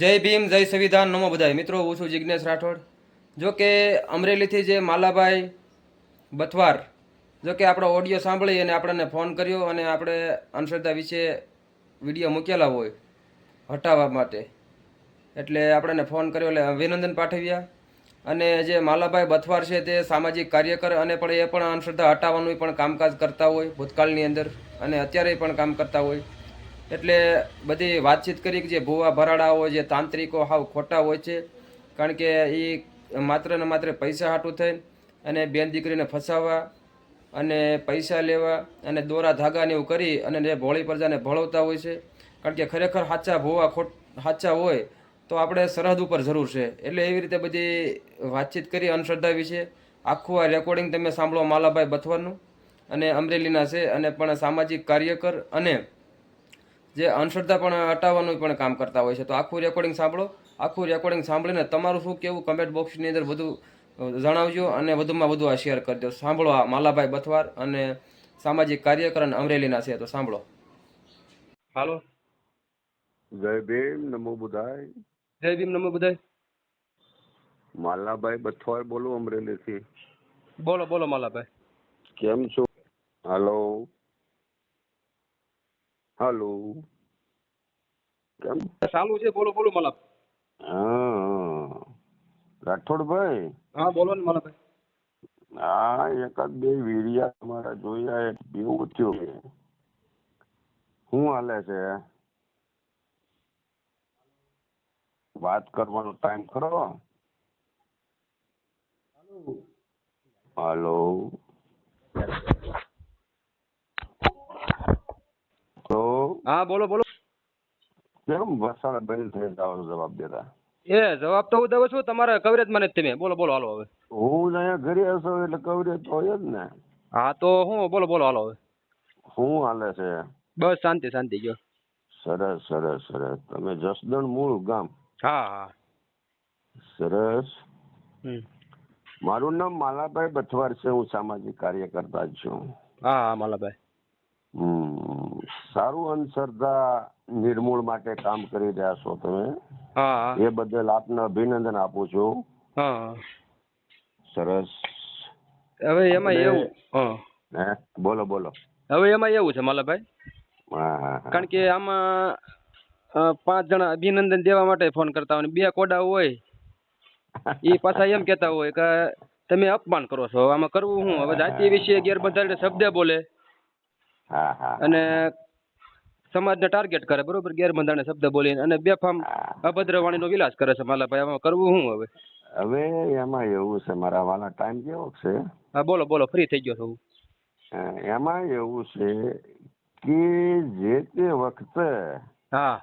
જય ભીમ, જય સંવિધાન, નમો બધાય. મિત્રો, હું છું જિજ્ઞેશ રાઠોડ. જો કે અમરેલીથી જે માલાભાઈ બથવાર, જો કે આપણો ઓડિયો સાંભળી અને આપણને ફોન કર્યો અને આપણે અંધશ્રદ્ધા વિશે વીડિયો મૂકેલા હોય હટાવવા માટે. એટલે આપણને ફોન કર્યો એટલે અભિનંદન પાઠવ્યા. અને જે માલાભાઈ બથવાર છે તે સામાજિક કાર્યકર અને પણ એ પણ અંધશ્રદ્ધા હટાવવાનું પણ કામકાજ કરતા હોય ભૂતકાળની અંદર અને અત્યારે પણ કામ કરતા હોય. એટલે બધી વાતચીત કરી કે જે ભૂવા ભરાડાઓ જે તાંત્રિકો હાવ ખોટા હોય છે, કારણ કે એ માત્ર ને માત્ર પૈસા હાટું થઈને અને બેન દીકરીને ફસાવવા અને પૈસા લેવા અને દોરા ધાગાને એવું કરી અને ભોળી પ્રજાને ભળવતા હોય છે. કારણ કે ખરેખર સાચા ભૂવા ખોટ, સાચા હોય તો આપણે સરહદ ઉપર જરૂર છે. એટલે એવી રીતે બધી વાતચીત કરી અંધશ્રદ્ધા વિશે આખું આ રેકોર્ડિંગ તમે સાંભળો માલાભાઈ બથવાનું અને અમરેલીના છે અને પણ સામાજિક કાર્યકર અને જે અંધશ્રદ્ધા પણ હટાવવાનું પણ કામ કરતા હોય છે. તો આખું રેકોર્ડિંગ સાંભળો. આખું રેકોર્ડિંગ સાંભળીને તમારું શું કેવું કમેન્ટ બોક્સની અંદર બધું જણાવજો અને વધુમાં વધુ આ શેર કરજો સાંભળો આ માલાભાઈ બથવાર અને સામાજિક કાર્યકર અને અમરેલીના છે. તો સાંભળો. હાલો. જય ભીમ નમો બુધાય. જય ભીમ નમો બુધાય. માલાભાઈ બથવાર બોલું અમરેલીથી. બોલો બોલો માલાભાઈ. કેમ છો? હાલો. હાલો. કેમ? ચાલુ છે બોલો બોલો માલા હા રાઠોડભાઈ? હા બોલો ને માલાભાઈ હા એકાદ બે વીડિયા તમારા જોયા એક એવું થયું શું હાલે છે? વાત કરવાનો ટાઈમ ખરો? હાલો તો હા બોલો બોલો. કેમ વસાડા બંધ થઈ જવાનો જવાબ દેતા. એ જવાબ તો હું દઉં છું તમારે કવરેજ મને તમે. બોલો બોલો હાલો હવે. હું અહીંયા ઘરે હશો એટલે કવરેજ તો હોય જ ને. હા તો હું બોલો બોલો હાલો હવે. શું હાલે છે? બસ શાંતિ શાંતિ ગયો સરસ સરસ સરસ. તમે જસદણ મૂળ ગામ. હા હા. સરસ. મારું નામ માલાભાઈ બથવાર છે. હું સામાજિક કાર્યકર્તા છું. હા હા માલાભાઈ. હમ. સારું અંધશ્રદ્ધા નિર્મૂળ માટે કામ કરી રહ્યા છો તમે. હા. હા એ બદલ આપને અભિનંદન આપું છું. હા. સરસ. હવે એમાં એવું હે. બોલો બોલો. હવે એમાં એવું છે માલાભાઈ. હા હા હા. કારણ કે આમાં પાંચ જણા અભિનંદન દેવા માટે ફોન કરતા હોય બે કોડા હોય. એ પાછા એમ કેતા હોય કે તમે અપમાન કરો છો. આમાં કરવું શું? હવે જાતિ વિશે ગેરબંધારણ શબ્દ બોલે. હા હા અને સમાજને ટાર્ગેટ કરે બરોબર? ગેરબંધારણ શબ્દ બોલીને અને બેફામ હા. અભદ્ર વાણીનો વિલાસ કરે છે માલાભાઈ. આમાં કરવું શું હવે? હવે એમાં એવું છે મારા વાલા ટાઈમ કેવો છે? હા બોલો બોલો ફ્રી થઈ ગયો છું એમાં એવું છે કે જે તે વખતે હા.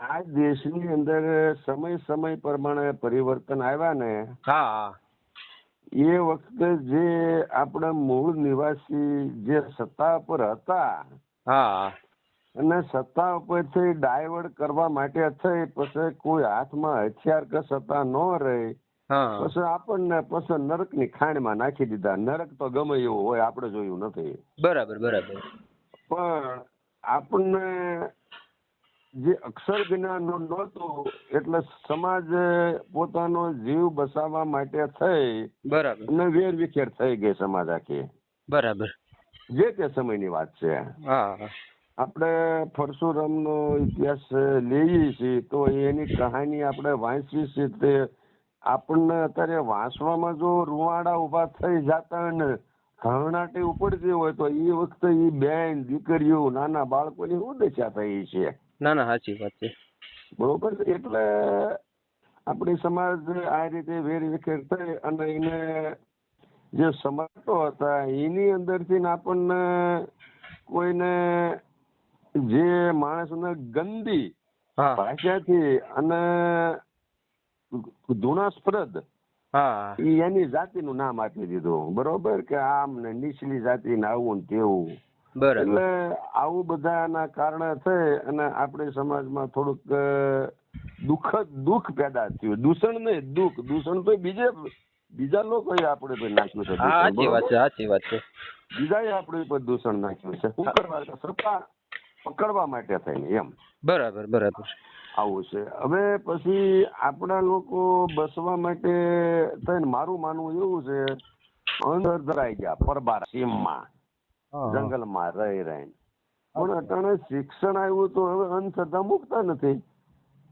આ દેશની અંદર સમય સમય પ્રમાણે પરિવર્તન આવ્યા ને હા હા. એ વખતે જે આપણા મૂળ નિવાસી જે સત્તા પર હતા હા. અને સત્તા ઉપરથી ડાયવર્ટ કરવા માટે થઈ પછી કોઈ હાથમાં હથિયાર કે સત્તા ન રહી પછી આપણને પછી નરક નરકની ખાણમાં નાખી દીધા. નરક તો ગમે એવું હોય આપણે જોયું નથી. બરાબર બરાબર. પણ આપણને જે અક્ષર જ્ઞાન નહોતું એટલે સમાજ પોતાનો જીવ બસાવવા માટે થઈ બરાબર. અને વેર વિખેર થઈ ગઈ સમાજ આખી. બરાબર. જે તે સમયની વાત છે. હા આપણે પરશુરામનો ઇતિહાસ લઈએ છીએ તો એની કહાની આપણે વાંચવી છે તે આપણને અત્યારે વાંચવામાં જો રૂવાડા ઊભા થઈ જતા ને ઘરણાટી ઉપડતી હોય તો એ વખતે એ બેન દીકરીઓ નાના બાળકોની શું દશા થઈ છે? ના ના સાચી વાત છે. બરોબર એટલે આપણી સમાજ આ રીતે વેર વિખેર થઈ અને એને જે સમજતો હતા એની અંદરથી આપણને કોઈને જે માણસને ગંદી ભાષાથી અને ધુણાસ્પદ એની જાતિનું નામ આપી દીધું. બરોબર? કે આમ ને નીચલી જાતિ ને આવું ને તેવું. એટલે આવું બધાના કારણે છે અને આપણે સમાજમાં થોડુંક દુઃખ દુઃખ પેદા થયું. દૂષણ નહીં દુઃખ. દૂષણ તો બીજે બીજા લોકોએ આપણે પર નાખ્યું છે સાચી વાત છે સાચી વાત છે. બીજાએ આપણે પર દૂષણ નાખ્યું છે. શું કરવા સત્તા પકડવા માટે થઈને એમ. બરાબર બરાબર. આવું છે. હવે પછી આપણા લોકો બસવા માટે થઈને મારું માનવું એવું છે અંદર ધરાઈ ગયા પરબાર સીમમાં. જંગલમાં રહી રહી પણ અટાણે શિક્ષણ આવ્યું તો હવે અંધશ્રદ્ધા મુકતા નથી.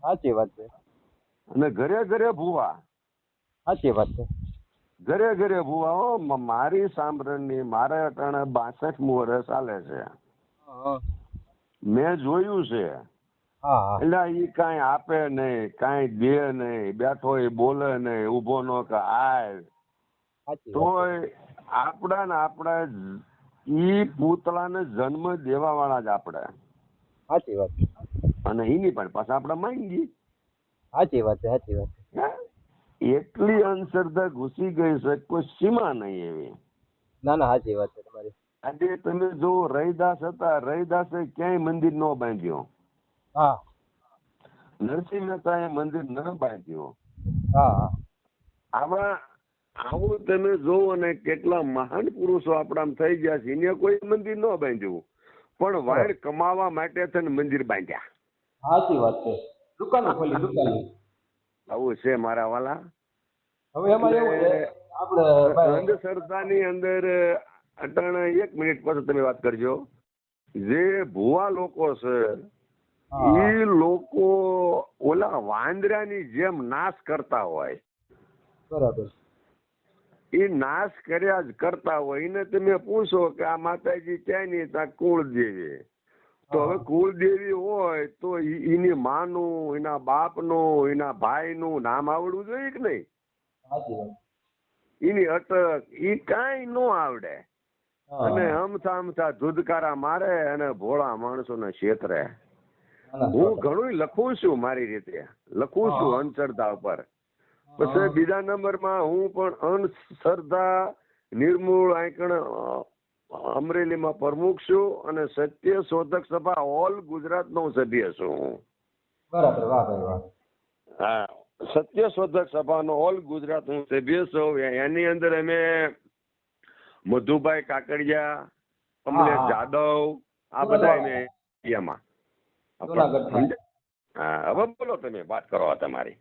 સાચી વાત છે. અને ઘરે ઘરે ભૂવા. સાચી વાત છે. ઘરે ઘરે ભૂવા હો મારી સાંભળની મારે અટાણે બાસઠમું વર્ષ ચાલે છે. મેં જોયું છે. એટલે એ કઈ આપે નહીં કઈ દે નહીં બેઠો એ બોલે નહીં ઊભો નો કે આય. તોય આપણા ને આપણા ઈ પૂતળાને જન્મ દેવા વાળા જ આપણે. સાચી વાત અને એની પણ પાછા આપણે માંગી સાચી વાત છે સાચી વાત એટલી અંધશ્રદ્ધા ઘૂસી ગઈ છે કોઈ સીમા નહીં એવી. ના ના સાચી વાત છે તમારી. આજે તમે જો રૈદાસ હતા રૈદાસે ક્યાંય મંદિર ન બાંધ્યો. હા. નરસિંહ મહેતાએ મંદિર ન બાંધ્યો. હા. આવા આવું તમે જોવો અને કેટલા મહાન પુરુષો આપણા થઈ ગયા છે. એને કોઈ મંદિર ન બાંધ્યું. પણ વાયર કમાવા માટે થઈને મંદિર બાંધ્યા. સાચી વાત છે. દુકાનો ખોલી દુકાનો. આવું છે મારા વાલા. હવે એમાં એવું છે આપણે અંધશ્રદ્ધાની અંદર અટાણે એક મિનિટ પછી તમે વાત કરજો. જે ભુવા લોકો છે એ લોકો ઓલા વાંદરાની જેમ નાશ કરતા હોય. બરાબર. એ નાશ કર્યા જ કરતા હોય એને તમે પૂછો કે આ માતાજી ક્યાંની ત્યાં કુળદેવી. તો હવે કુળદેવી હોય તો એની માનું એના બાપનું એના ભાઈનું નામ આવડવું જોઈએ કે નહીં? એની અટક એ કાંઈ ન આવડે. અને હમથા હમથા ધુધકારા મારે અને ભોળા માણસોને છેતરે. ના, ના, હું ઘણું લખું છું મારી રીતે. લખું છું. અંધશ્રદ્ધા ઉપર. પછી બીજા નંબરમાં હું પણ અંધશ્રદ્ધા નિર્મૂળ આંકણ અમરેલીમાં પ્રમુખ છું અને સત્ય શોધક સભા ઓલ ગુજરાતનો નો સભ્ય છું હું. બરાબર વાહ વાહ. હા સત્ય શોધક સભાનો ઓલ ગુજરાત હું સભ્ય છું. એની અંદર અમે મધુભાઈ કાકડિયા કમલેશ જાદવ આ બધા અમે એમાં. હા હવે બોલો તમે વાત કરો આ તમારી.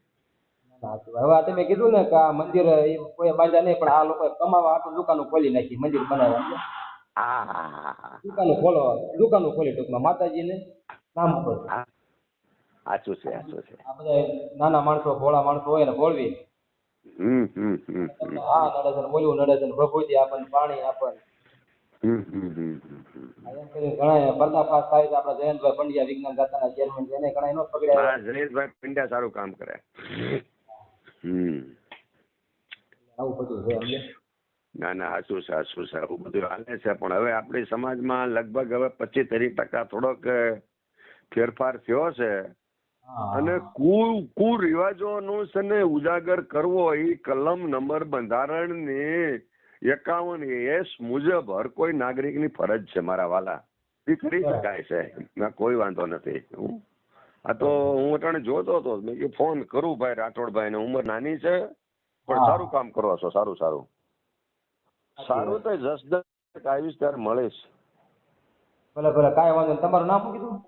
સાચી. હવે આ તમે કીધું ને કે આ મંદિર એ કોઈ બાંધ્યા નહીં પણ આ લોકો કમાવા આટલું દુકાનો ખોલી નાખી મંદિર બનાવવા હા દુકાનો ખોલો દુકાનો ખોલી ટૂંકમાં. માતાજીને નામ ઉપર સાચું છે સાચું છે. આ બધા નાના માણસો ભોળા માણસો હોય ને ભોળવી. હમ હમ હમ આ નડે છે બોલવું નડે છે પ્રભુજી આપણને પાણી આપણને જયંતભાઈ પંડ્યા વિજ્ઞાન દાતાના ચેરમેન છે એને ઘણા નો પકડ્યા. હા પંડ્યા સારું કામ કરે. હમ. આવું બધું છે સમજે ના? ના સાચું સાચું છે બધું હાલે છે પણ હવે આપણે સમાજમાં લગભગ હવે પચીસ ત્રીસ ટકા થોડોક ફેરફાર થયો છે. અને કુ કુરિવાજોનું છે ને ઉજાગર કરવો એ કલમ નંબર બંધારણ ને એકાવન એસ મુજબ હર કોઈ નાગરિકની ફરજ છે મારા વાલા. એ કરી શકાય છે. કોઈ વાંધો નથી. હું- આ તો હું અટાણે જોતો હતો. મેં કીધું ફોન કરું ભાઈ રાઠોડભાઈ ને ઉંમર નાની છે પણ સારું કામ કરો છો સારું સારું. સારું તો જસદસ આવીશ ત્યારે મળીશ ભલે ભલે કાંઈ વાંધો નહીં. તમારું નામ શું કીધું?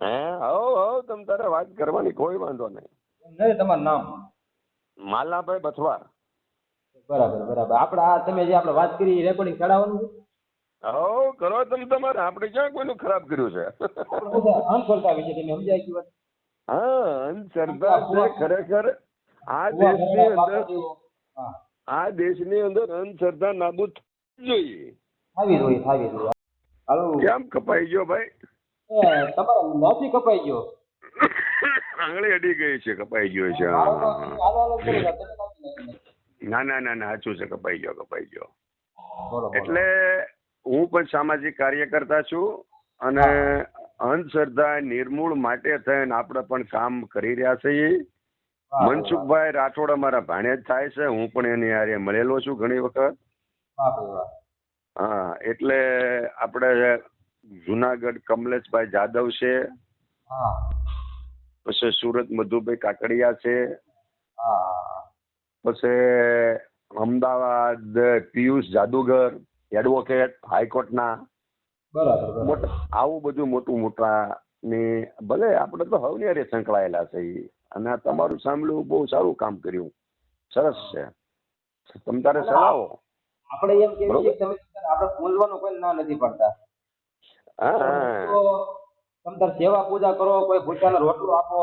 હે? હવ હવ તમ તારે વાત કરવાની કોઈ વાંધો નહીં. નહીં તમારું નામ? માલાભાઈ બથવાર. બરાબર બરાબર. આપણે આ તમે જે આપણે વાત કરી રેકોર્ડિંગ ચડાવવાનું છે? હવ કરો તમે તમારે. આપણે ક્યાં કોઈનું ખરાબ કર્યું છે? હા અંધશ્રદ્ધા છે ખરેખર. આ દેશની અંદર આ દેશની અંદર અંધશ્રદ્ધા નાબૂદ જોઈએ. કેમ કપાઈ ગયો ભાઈ? નથી કપાઈ ગયો. આંગળી અડી ગઈ છે કપાઈ ગયો છે. ના ના ના ના સાચું છે કપાઈ ગયો કપાઈ ગયો. એટલે હું પણ સામાજિક કાર્યકર્તા છું અને અંધશ્રદ્ધા નિર્મૂળ માટે થઈને આપણે પણ કામ કરી રહ્યા છીએ. મનસુખભાઈ રાઠોડ અમારા ભાણેજ થાય છે. હું પણ એની હારે મળેલો છું ઘણી વખત. હા એટલે આપણે જુનાગઢ કમલેશભાઈ જાદવ છે. હા. પછી સુરત મધુભાઈ કાકડિયા છે. પછી અમદાવાદ પિયુષ જાદુગર. એડવોકેટ હાઈકોર્ટના આવું બધું મોટું મોટા ને ભલે આપણે તો હવની હારે સંકળાયેલા છે અને તમારું સાંભળ્યું બહુ સારું કામ કર્યું. સરસ છે. તમે તારે ચલાવો આપણે એમ કે આપણે બોલવાનું કોઈ ના નથી પડતા. હા તમે તાર સેવા પૂજા કરો કોઈ ભૂચાનો રોટલો આપો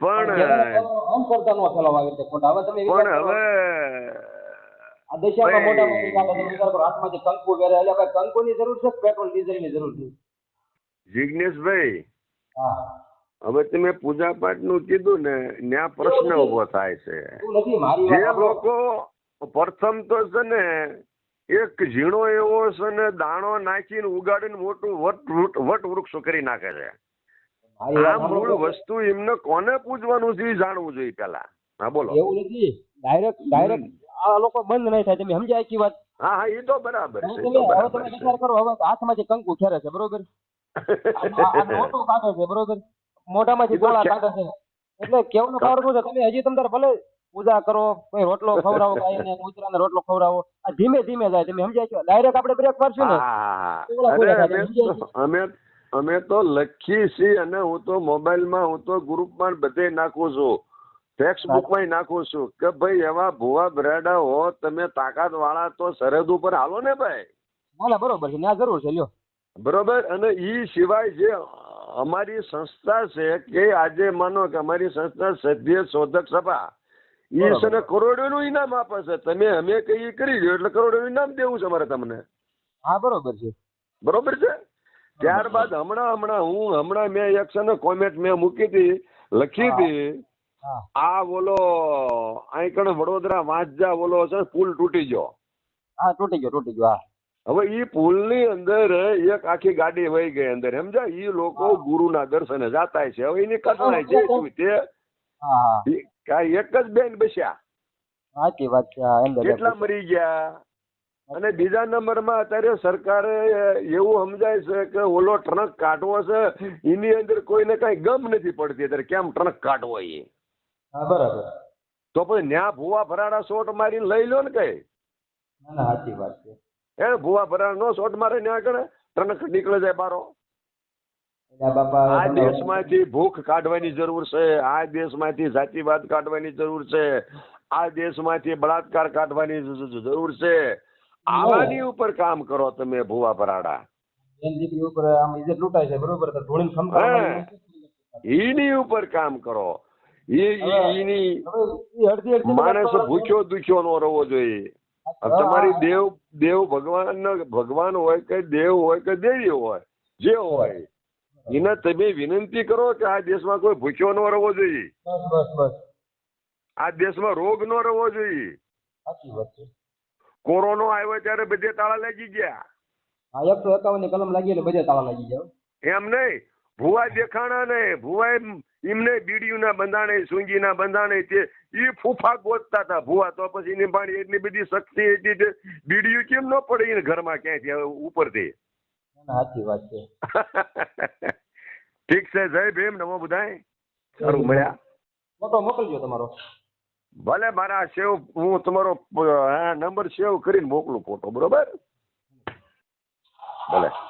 પણ કરતા ન ચલાવવા આવી રીતે ખોટા. હવે તમે પણ હવે આ દશામાં મોટા મોટી ચાલે તમે હાથમાંથી કંકુ વેરે એટલે ભાઈ કંકુની જરૂર છે કે પેટ્રોલ ડીઝલની જરૂર છે? જિજ્ઞેશભાઈ હા. હવે તમે પૂજા પાઠનું કીધું ને ત્યાં પ્રશ્ન ઊભો થાય છે. જે લોકો પ્રથમ તો છે ને એક ઝીણો એવો છે ને દાણો નાખીને ઉગાડીને મોટું વટ વટ વૃક્ષ કરી નાખે છે. આ મૂળ વસ્તુ એમને કોને પૂજવાનું છે જાણવું જોઈએ પેલા હા બોલો. એવું નથી. ડાયરેક્ટ ડાયરેક્ટ આ લોકો બંધ નહીં થાય તમે સમજ્યા આખી વાત? હા હા એ તો બરાબર છે તમે હવે તમે વિચાર કરો હવે હાથમાંથી કંકુ ખેરે છે બરોબર? આ મોટું કાઢે છે બરોબર? મોઢામાંથી એ ગોળા. કાઢે છે. એટલે કેવું ખબર શું છે તમે હજી તમે ભલે પૂજા કરો કોઈ રોટલો ખવડાવો ગાયને કૂતરાને રોટલો ખવડાવો આ ધીમે ધીમે જાય તમે સમજાય છો? ડાયરેક્ટ આપણે બ્રેક મારશું ને. અમે અમે તો લખી છીએ અને હું તો મોબાઈલમાં હું તો ગ્રુપમાં બધે નાખું છું. ફેસબુકમાં નાખું છું. કે ભાઈ એવા ભુવા બ્રેડા હો તમે તાકાત વાળા તો સરહદ ઉપર હાલો ને ભાઈ. ના ના બરોબર છે. ત્યાં જરૂર છે. લ્યો. બરોબર? અને ઈ સિવાય જે અમારી સંસ્થા છે કે આજે માનો કે અમારી સંસ્થા સભ્ય શોધક સભા ઈ બરોબર. છે ને કરોડોનું ઇનામ આપે છે. તમે અમે કઈ કરી દો એટલે કરોડોનું ઇનામ દેવું છે અમારે તમને. હા બરોબર છે. બરોબર છે? ત્યારબાદ હમણાં હમણાં હું હમણાં મેં એક છે ને કોમેન્ટ મેં મૂકી હતી લખી હતી. આ બોલો અહીં કણ વડોદરા માજા બોલો છે પુલ તૂટી ગયો. હા તૂટી ગયો તૂટી ગયો હા. હવે ઈ પુલની અંદર એક આખી ગાડી વહી ગઈ અંદર સમજા ઈ લોકો ગુરુના દર્શને જાતા છે. હવે એની કથા છે તે એક જ બેન બસ્યા. સાચી વાત છે અંદર કેટલા મરી ગયા? અને બીજા નંબરમાં અત્યારે સરકારે એવું સમજાય છે કે ઓલો ટ્રક કાઢવો છે એની અંદર કોઈને કઈ ગમ નથી પડતી અત્યારે કેમ ટ્રક કાઢવો એ હા બરાબર. તો પછી ન્યા ભૂવા ભરાડા શોટ મારીને લઈ લો ને કઈ. ના ના સાચી વાત છે. એ ભૂવા ભરાડા નો શોટ મારે ન્યા આગળ? ટ્રક નીકળે જાય બારો. આ દેશમાંથી ભૂખ કાઢવાની જરૂર છે આ દેશમાંથી જાતિવાદ કાઢવાની જરૂર છે આ દેશમાંથી બળાત્કાર કાઢવાની જરૂર છે. આવાની ઉપર કામ કરો તમે ભૂવા ભરાડા એની ઉપર કામ કરો. માણસ ભૂખ્યો દુખ્યો નો રહેવો જોઈએ. તમારી દેવ દેવ ભગવાન ભગવાન હોય કે દેવ હોય કે દેવી હોય જે હોય એને તમે વિનંતી કરો કે આ દેશમાં કોઈ ભૂખ્યો ન રહેવો જોઈએ આ દેશમાં રોગ ન રહેવો જોઈએ કોરોના આવ્યો ત્યારે બધે તાળા લાગી ગયા. હા એકસો એકાવનની કલમ લાગી એટલે બધે તાળા લાગી ગયા એમ નહીં. ભુવા દેખાણા ને ભુવા એમને બીડીયુના બંધાણે સૂંગીના બંધાણે છે એ ફૂફા ગોતતા હતા ભુવા. તો પછી એની પાણી એટલી બધી શક્તિ હતી તે બીડીયું કેમ ન પડે એને ઘરમાં ક્યાંથી હવે ઉપરથી. સાચી વાત છે. ઠીક છે જય ભીમ નમો બધાય. સારું મળ્યા. મોટો મોકલજો તમારો. ભલે મારા સેવ હું તમારો નંબર સેવ કરીને મોકલું ફોટો બરોબર? ભલે.